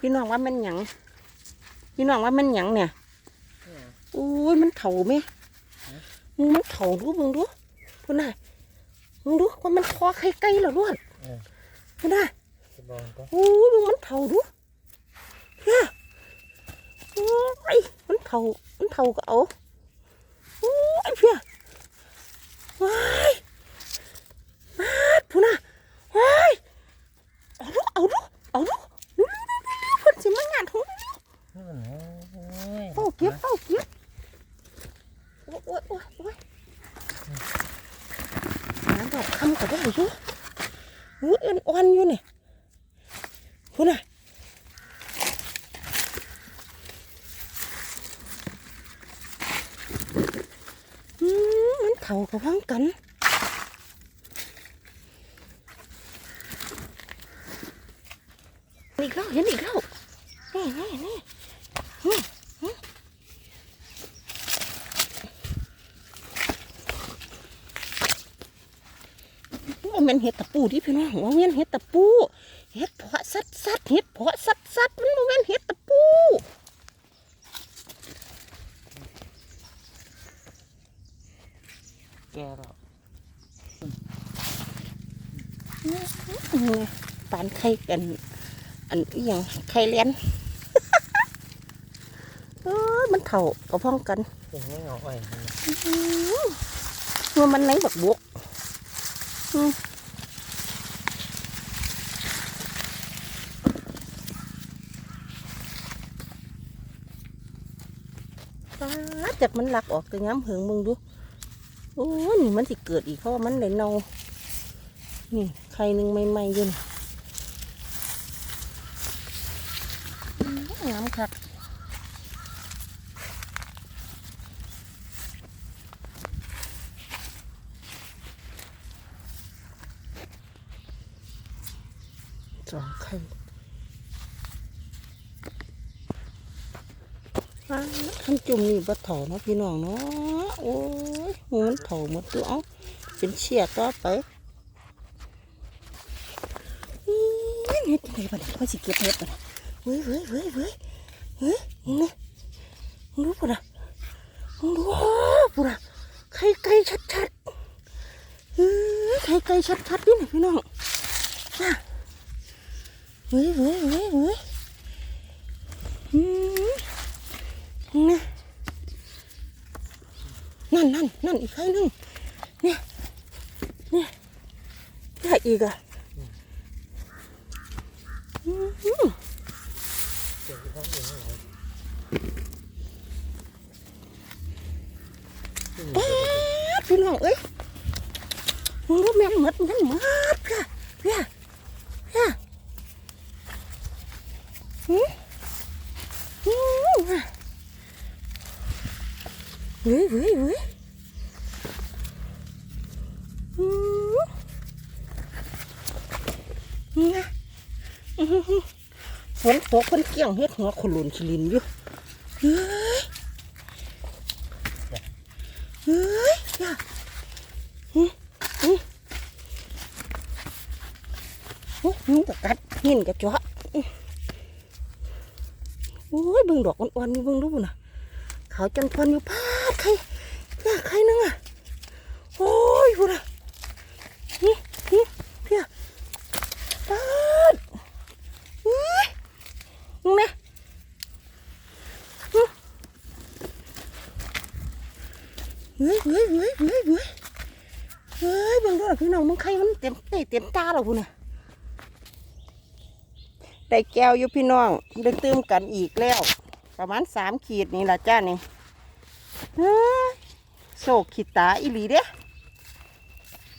พี่น้องว่ามันหยังพี่น้องว่ามันหยังเนี่ยอุ้ยมันเถาไหมมึงมันเถาดูมึงดูพูดน่ะมึงดูว่ามันคอไข่ไก่เหรอด้วยเออพูดน่ะจะบอกก็อุ้ยมึงมันเถาดูเนี่ยโอ้ยมันเถามันเถาก็เอาโอ้ยเพี้ยว้ายมาดพูดน่ะว้ายเอาดูเอาดูเอาดูดูดูดูดูดูเพิ่นสิมางานของ นี่มันโอ้ย เฝ้าเก็บเฝ้าเก็บโอ้ยโอ้ยโอ้ยโอ้ยน้ำดอกคำกับว่าอยู่หูเอ็นอ่อนอยู่เนี่ยคุณน่ะอืมมันเข่ากับพังกันอีกแล้วเห็นอีกแล้วนี่นี่นี่ ว่ามันเห็ดตะปูที่พี่น้องว่ามันเห็ดตะปูเห็ดเพาะสัดสัดเห็ดเพาะสัดสัดมันบ่แมันเห็ดตะปูแกแล้วนี่ปานไข่กัน อันอหย่างไข่เลี้ยนเออมันเถ่ากับพ้องกันเป็นยังเอาไว้เมื่อมันไหนบักบวก ป๊าจากมันหลักออกแต่ย้ำเหิงมึงดู โอ้นี่มันสิเกิดอีกเพราะว่ามันเลยเน่า นี่ไข่หนึ่งใหม่ๆอยืนงามคักสองไข่อ้า ขั้นจุ่มนี่บะเถาเนาะพี่น้องเนาะโอ้ยหูมันเถาหมดตัวเอาเป็นเชียต่อไปอีเฮ็ดยังไงบ้างเขาสิเก็บเฮ็ดบ้างเฮ้ยเฮ้ยเฮ้ยเฮ้ยเฮ้ยนี่มึงดูปุ่นะมึงดูปุ่นอะไข่ไก่ชัดๆเฮ้ยไข่ไก่ชัดๆนี่นะพี่น้องน่ะเฮ้ยเฮ้ยเฮ้ยเฮ้ยอืมนี่ นั่นนั่นนั่นอีกไข่หนึงเนี่ยเนี่ยใหญ่อีกอะอืมเดี๋ยวที่เขาเองอะไรป๊าดพี่น้องเอ้ยมึงรู้แม่นหมดแม่นหมดเพี่ยเพี่ยเพี่ยหืมหืมเฮ้ยเฮ้ยเฮ้ยหืมนี่ไงอื้อหือหือ ฝนตกคนเกี่ยงเฮ็ดหัวขลุนขลินอยู่เฮ้ยเฮ้ยย่าอืมอืมโอ้ยุงกะกัดหินกะเจาะอื้อโอ้ยเบิ่งดอกอ่อนๆนี่เบิ่งดูน่ะขาวจังพอนอยู่พาดใครย่าใครนึงอะโอ้ยพูดน่ะนี่นี่เพี่ยปาดเฮ้ย มึงนะเฮ้ยเฮ้ยเฮ้ยเฮ้ยเฮ้ยเฮ้ยบิ่งดูล่ะพี่น้องมึงใครมันเต็มเตะเต็มตาแล้วพุ่นน่ะได้แก้วอยู่พี่น้องได้เติมกันอีกแล้ว ประมาณสามขีดนี่ละจ้านี่เฮ้ยโศกขีดตาอีหลีเด้